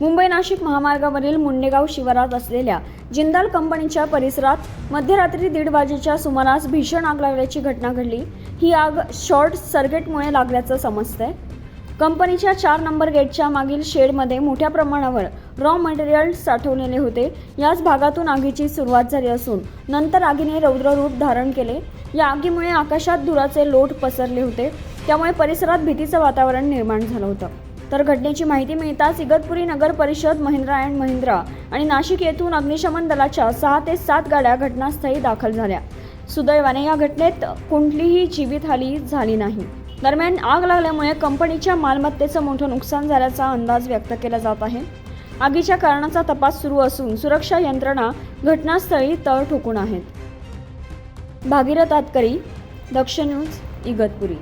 मुंबई नाशिक महामार्गावरील मुंडेगाव शिवारात असलेल्या जिंदाल कंपनीच्या परिसरात मध्यरात्री दीड वाजेच्या सुमारास भीषण आग लागल्याची घटना घडली. ही आग शॉर्ट सर्किटमुळे लागल्याचं समजतंय. कंपनीच्या चार नंबर गेटच्या मागील शेडमध्ये मोठ्या प्रमाणावर रॉ मटेरियल साठवलेले होते. याच भागातून आगीची सुरुवात झाली असून नंतर आगीने रौद्र रूप धारण केले. या आगीमुळे आकाशात धुराचे लोट पसरले होते. त्यामुळे परिसरात भीतीचं वातावरण निर्माण झालं होतं. तर घटनेची माहिती मिळताच इगतपुरी नगर परिषद महिंद्रा अँड महिंद्रा आणि नाशिक येथून अग्निशमन दलाच्या सहा ते सात गाड्या घटनास्थळी दाखल झाल्या. सुदैवाने या घटनेत कोणतीही जीवितहानी झाली नाही. दरम्यान आग लागल्यामुळे कंपनीच्या मालमत्तेचं मोठं नुकसान झाल्याचा अंदाज व्यक्त केला जात आहे. आगीच्या कारणाचा तपास सुरू असून सुरक्षा यंत्रणा घटनास्थळी तळ ठोकून आहेत. भागीरथ आतकरी दक्ष न्यूज इगतपुरी.